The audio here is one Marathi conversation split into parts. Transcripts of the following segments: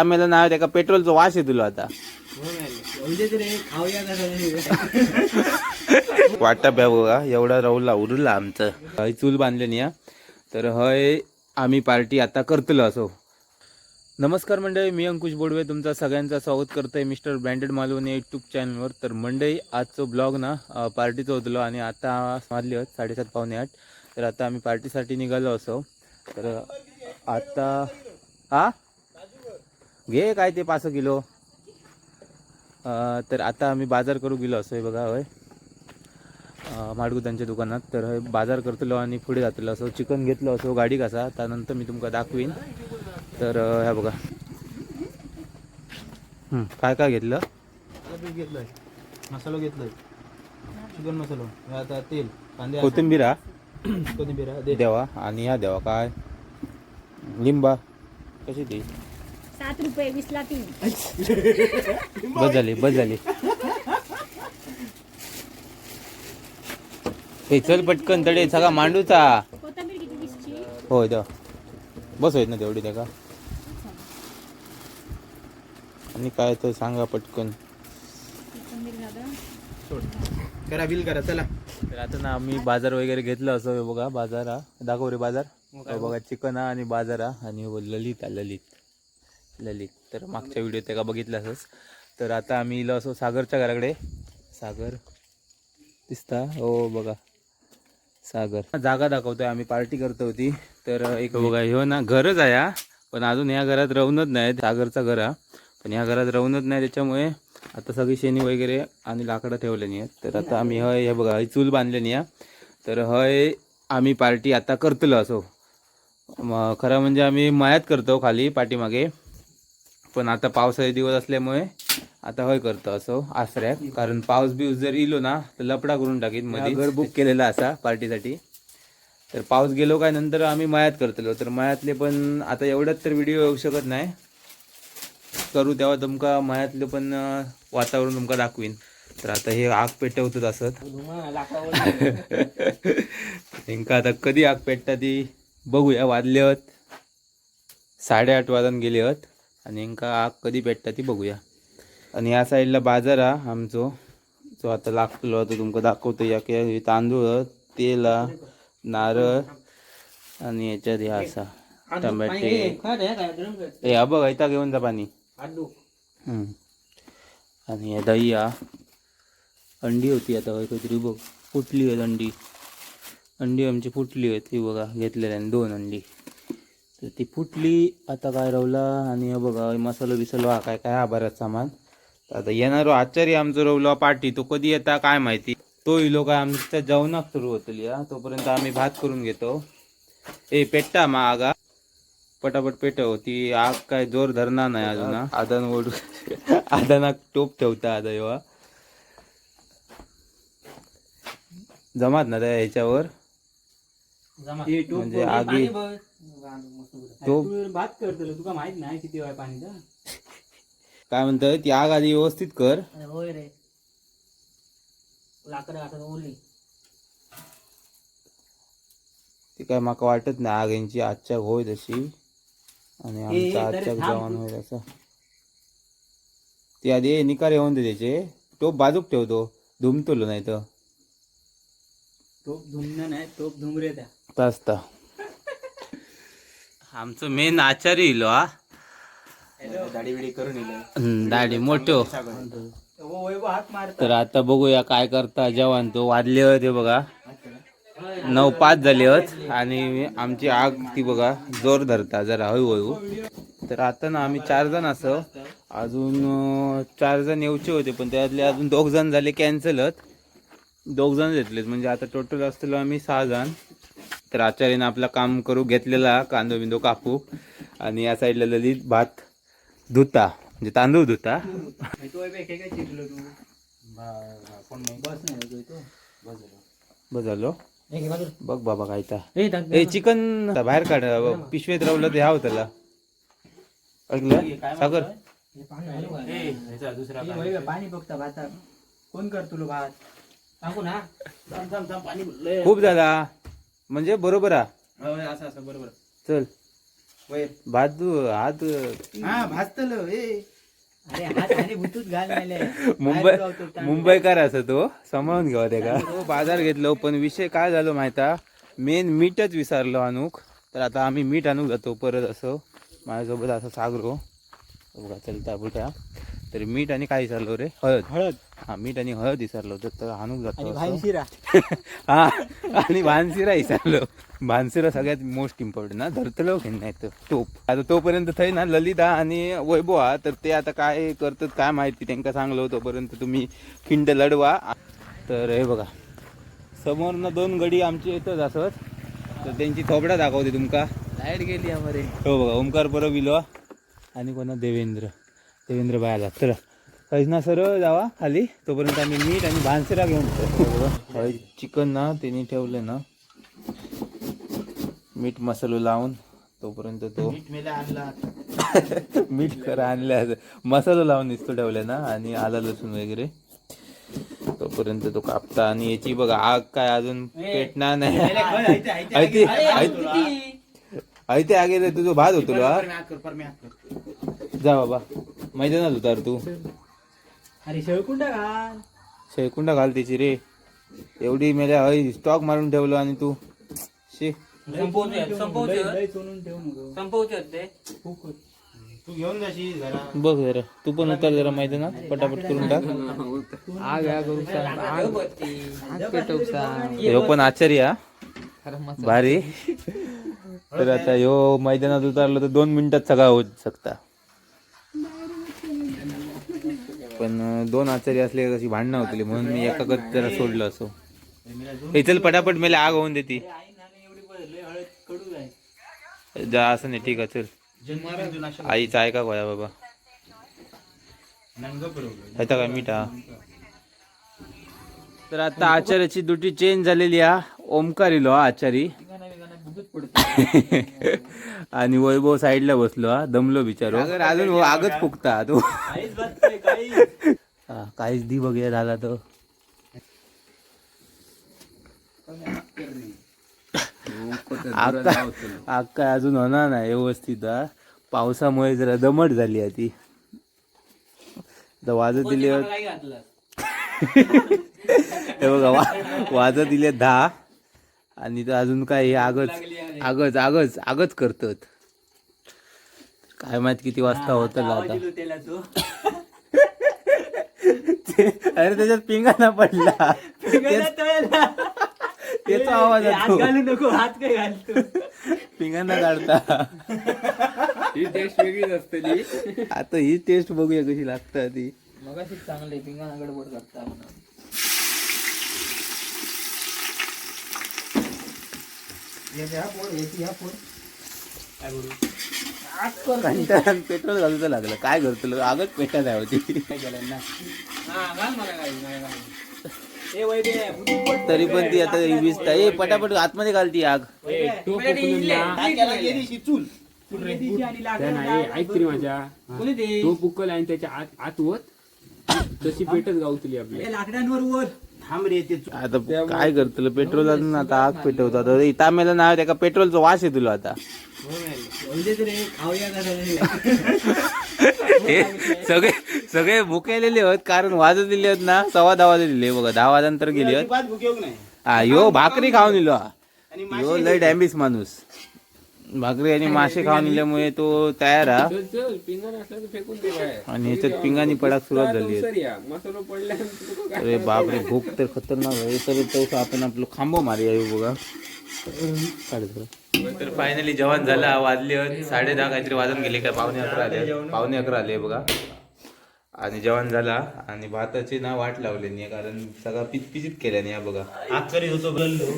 आम्हाला नाव त्याका पेट्रोलचं वास येतलो आता. वाटा बघा एवढा राहुला उरला आमचं. हय चूल बांधले नाही हा. तर हय आम्ही पार्टी आता करतलो असो. नमस्कार मंडळी मी अंकुश बोडवे. तुमचा सगळ्यांचं स्वागत करतोय मिस्टर ब्रँडेड मालवणी यूट्यूब चॅनलवर तर मंडळी आजचो ब्लॉग ना पार्टीचं होतलो आणि आता वाजले आहेत साडेसात पावणे आठ. तर आता आम्ही पार्टीसाठी निघालो असो. तर आता हा? घे काय ते पाच किलो. तर आता आम्ही बाजार करू गेलो असो हे बघा होय. माडगुदांच्या दुकानात. तर हे बाजार करतलो आणि पुढे जातलो असो चिकन घेतलो असो गाडी कसा त्यानंतर मी तुमका दाखवीन. तर ह्या बघा. काय काय घेतलं? पीठ घेतलंय. मसालो घेतलाय. चिकन मसालो. आता तेल कांदे कोथिंबीर कोथिंबीर देवा. आणि ह्या देवा काय? लिंबा. कशी ती? सात रुपये वीसला तीन. बस झाली बस झाली ए चल पटकन तडे सगळा मांडूचा. कोथिंबीर किती वीसची? होय देवा बस होत ना तेवढी त्या का? आणि काय तर सांगा पटकन. कोथिंबीर दादा. सोड. करा बिल करा चला. तर आता ना आम्ही बाजार वगैरे घेतलं असं हे बघा बाजार. हा दाखव रे बाजार. हे बघा चिकन हा आणि बाजार हा आणि हे बघ ललित हा ललित. ललित. तर मागच्या व्हिडिओ त्या का बघितलं असंच. तर आता आम्ही इलो असो सागरच्या घराकडे. सागर दिसता? हो बघा. सागर. जागा दाखवतोय आम्ही पार्टी करतो होती. तर एक बघा हो ना घरच आहे हा. पण अजून ह्या घरात राहूनच नाही सागरचा घर हा. पण या घरात राहूनच नाही त्याच्यामुळे आता सगळी शेणी वगैरे आणि लाकडं ठेवले नाही आहेत. तर आता आम्ही हय हे बघा हय चूल बांधले नाही हा. तर हय आम्ही पार्टी आता करतलो असो. खरं म्हणजे आम्ही मयात करतो खाली पाठीमागे. पण आता पावसाचे दिवस असल्यामुळे आता हय करतो असो आसऱ्याक कारण पाऊस बिऊस जर इलो ना तर लपडा करून टाकीत मध्ये घर बुक केलेला असा पार्टीसाठी. तर पाऊस गेलो काय नंतर आम्ही मयात करतलो. तर मयातले पण आता एवढ्यात तर व्हिडिओ येऊ शकत नाही. करू तेव्हा तुमका मयातले पण वातावरण तुमका दाखवीन. तर आता हे आग पेटवतच असत. नेमका आता कधी आग पेटता ती बघूया. वाजले साडेआठ वाजून गेले आहेत आणि नेमका आग कधी पेटता ती बघूया. आणि या साईडला बाजार हा आमचो. जो आता लागतो तो तुमका दाखवतो या की तांदूळ तेल नारळ आणि याच्यात हे असा टमाटे. हे हा बघ आयता घेऊन जा पाणी. आणि हे दही हा अंडी होती आता काहीतरी बघ. फुटली आहेत अंडी. अंडी आमची फुटली आहेत ती बघा घेतलेल्या दोन अंडी. तर ती फुटली आता काय रवला आणि हे बघा हे मसालो बिसालो हा काय काय हा बराच सामान आता येणारो आचार्य आमचं रवलो पार्टी तो कधी येता काय माहिती? तो इलो काय आमच्या जेवणाक सुरू होतली हा तोपर्यंत आम्ही भात करून घेतो. ए पेट्टा मा आगा पटापट पेटव ती आग काय जोर धरणार नाही अजून हा. आदान ओढू आदानाक टोप ठेवता आता जेव्हा जमात ना त्या ह्याच्यावर? म्हणजे आगी तो भात करतलो तुका माहीत नाही किती वेळ पाणी काय म्हणतं ती आग आधी व्यवस्थित कर. होय रे. लाकडं आता ओली ती काय माका वाटत नाही आग यांची आजच्या होय तशी. आणि आमचा आजच्या जेवण होईल असं ती आधी निकार येऊन दे त्याचे. टोप बाजूक ठेवतो धुमतलो नाही तर. टोप धुमणं नाही टोप धुमरे त्या तासता आमचं मेन आचार्य इलो हा. दाढी बिडी करून हम्म, दाढी मोठो वैभव हात मार तर आता बघूया काय करता जेवण. तो वाजले होते बघा. नऊ पाच झाले आहेत आणि आमची आग ती बघा जोर धरता जरा हळूहळू तर आता ना आम्ही चार जण असो अजून चार जण येऊचे होते पण त्यातले अजून दोघ जण झाले कॅन्सल दोघ जण घेतलेत म्हणजे आता टोटल असलेलो आम्ही सहा जण. तर आचार्याने आपला काम करू घेतलेला कांदो बिंदो कापू. आणि या साईडला ललित भात धुता म्हणजे तांदूळ धुता. झालं बघ बाबा काय ता. ए टाक ए चिकन बाहेर काढ पिशवीत रावलं ते हाव त्याला. ऐकलं? सागर. दुसरा पाणी बघता भाता कोण कर तुला भात? सांगू ना. खूप झाला. म्हणजे बरोबर हा. होय, असं असं बरोबर. चल. भाजू हात हा भाजतलं ए. अरे हात आणि भुतूत घाल मेले मुंबई मुंबईकर असं तो. सांभाळून घ्यावा ते का? तो बाजार घेतलो पण विषय काय झालो माहिता? मेन मीठच विसरलो अनुक. तर आता आम्ही मीठ आणूक जातो परत असं. माझ्यासोबत असं सागरो बघा चलता बुटा तर मीठ आणि काय विसरलो रे? हळद. हळद. हा मीठ आणि हळद विसरलो होतं तर आणूक जातो. भाईशिरा हा आणि भानसिरा विसरलो. भानसिरा सगळ्यात मोस्ट इम्पॉर्टंट ना? धरतलो घेऊन नाही तर? तोप. आता तोपर्यंत थंय ना ललिता आणि वैभव हा तर ते आता काय करतात काय माहिती त्यांना सांगलो तोपर्यंत तुम्ही खिंड लढवा. तर हे बघा समोरनं दोन गडी आमची येतच असत तर त्यांची थोबडा दाखवते तुमका. लाइट गेली आमरे. हो बघा ओंकार परब इलो आणि कोणा? देवेंद्र. देवेंद्र बायाला. तर ना सरळ जावा खाली. तोपर्यंत आम्ही मीठ आणि भानसिरा घेऊन चिकन ना त्यांनी ठेवलं ना. मीठ मसालो लावून तोपर्यंत तो मीठ मेला आणला मीठ खरं आणलं मसाला लावून दिसतो ठेवलं ना आणि आला लसूण वगैरे. तोपर्यंत तो कापता आणि याची बघा आग काय अजून पेटणार नाही. ऐते आगे रे तुझं भात होतो जा बाबा. मैदानात होता तू. अरे शेळकुंडा घाल. शेकुंडा घाल त्याची रे. एवढी मेल्या हय स्टॉक मारून ठेवलो आणि तू. शे. तू. घेऊन जाशील बघ जरा. तू पण उतर जरा मैदानात पटापट करून टाक. आग आग ह्यो पण आचार्य हा. भारी. तर आता ह्यो मैदानात उतरलो तर दोन मिनिटात सगळा होऊ शकता. पण दोन आचार्य असले कशी भांडणं होतली म्हणून मी एकाकच जरा सोडलं असो. हे चल पटापट मेले आग होऊन देती. जा असं नाही ठीक आहे चल. आईचा ऐका गोया बाबा. ह्याचा काय मिठा? तर आता आचार्याची ड्युटी चेंज झालेली आहे. ओमकार इलो हा आचारी. आणि वैभव साईडला बसलो हा दमलो बिचारो. अगर अजून वो आगच फुकता तो. काहीच दी बघूया झाला तो. आग काय अजून होणार नाही व्यवस्थित. पावसामुळे जरा दमट झाली ती. आता वाजत दिली हे बघा वा वाजत दिले दहा. आणि अजून काय हे आगच आगच आगच आगच करतात. काय माहीत किती वाजता होत आता अरे त्याच्यात पिंगाना पडला. त्याचा आवाज नको हात काय घालतो. पिंगाना काढता ही टेस्ट वेगळीच असते आता ही टेस्ट बघूया कशी लागतात ती. मगाशी चांगले पिंगाना गडबड करता म्हणून. पेट्रोल घालूच लागलं. काय करतो आगच पेटा नाही होती. तरी पण ती आता वीस ए पटापट आतमध्ये घालती आग. चूल. ऐक तरी माझ्या. तो पुकल आणि त्याच्या आत आत वत तशी पेटच गावतली आपली. लाकडांवर वर थांब रे ते चूल आता काय करतो पेट्रोल अजून आता आग पेटवतो आता तामेला नाव त्याका पेट्रोलचा वास येतो आता. रे खाऊया का हे सगळे सगळे भुकेलेले आहेत कारण वाजत दिले आहेत ना सव्वा दहा वाजत दिले. बघा दहा वाजनंतर गेली आहेत अजिबात भुकेव नाही हा यो भाकरी खाऊन दिलो हा. आणि यो लय डॅम्बिस माणूस. भाकरी आणि मासे खाऊन दिल्यामुळे तो तयार हा. पिंगण आणि ह्याच्यात पिंगानी पडाक सुरुवात झाली आहे. सर या. मसाला पडल्यानंतर काय अरे बापरे भूक तर खतरनाक आहे. तर तो आपण आपलं खांबो मारी आहे बघा. तर फायनली जेवण झालं वाजले साडे दहा काहीतरी वाजून गेले काय पावणे अकरा आले. पावणे अकरा आले बघा. आणि जेवण झाला आणि भाताची ना वाट लावली नाही कारण सगळा पिचपिचित केल्याने या बघा. करीत होतो गल्लो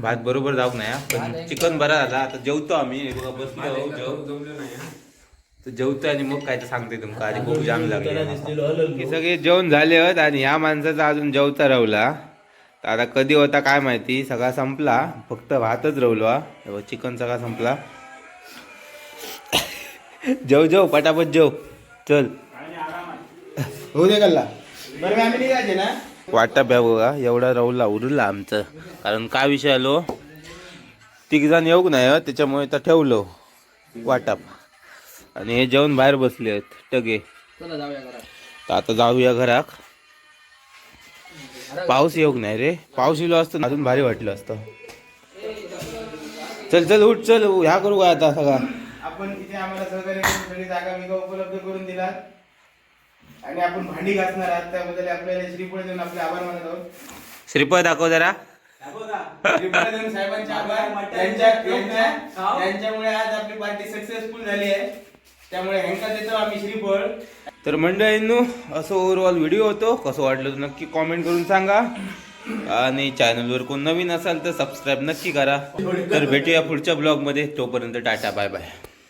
भात बरोबर जाऊ नाही हा. पण चिकन बरा झाला. आता जेवतो आम्ही. हे बघा बसलो जेव तर जेवतो आणि मग काय तर सांगते तुमका. आधी खूप जाम लागले. हे सगळे जेवण झाले आहेत आणि ह्या माणसाचा अजून जेवता राहला तर आता कधी होता काय माहिती? सगळा संपला. फक्त भातच राहिलो बघ, चिकन सगळा संपला. जेव जेव पटापट जेव. चल. हो दे गल्ला. बरं मी आम्ही निघायचे ना? वाटा बघा एवढा राहुला उरला आमचं. कारण काय विषय आलो? तिघ जण येऊ नाही हं, त्याच्यामुळे तर ठेवलं वाटाप आणि हे जेवण बाहेर बसले आहेत टगे. चला जाऊया घरात. तर आता जाऊया घराक पाऊस येऊ नाही रे? पाऊस येलो असतं ना अजून भारी वाटलं असतं. चल चल उठ चल ह्या करू काय आता सगळा? आपण इथे आम्हाला सहकार्य जागा उपलब्ध करून दिलात. आणि आपण भांडी घासणार आहात त्याबद्दल आपल्याला श्रीपुढे देऊन आपले आभार मानत आहोत. श्रीपद दाखव जरा. श्रीपुढे देऊन साहेबांचे आभार. त्यांच्या यांच्या- त्यांच्यामुळे आज आपली पार्टी सक्सेसफुल झाली आहे. त्यामुळे ह्यांका देतो आम्ही श्रीफळ. तर मंडळींनो असं ओव्हरऑल व्हिडिओ होतो. कसं वाटलं तर नक्की कॉमेंट करून सांगा. आणि चॅनलवर कोण नवीन असाल तर सबस्क्राईब नक्की करा. तर भेटूया पुढच्या ब्लॉगमध्ये तोपर्यंत टाटा बाय बाय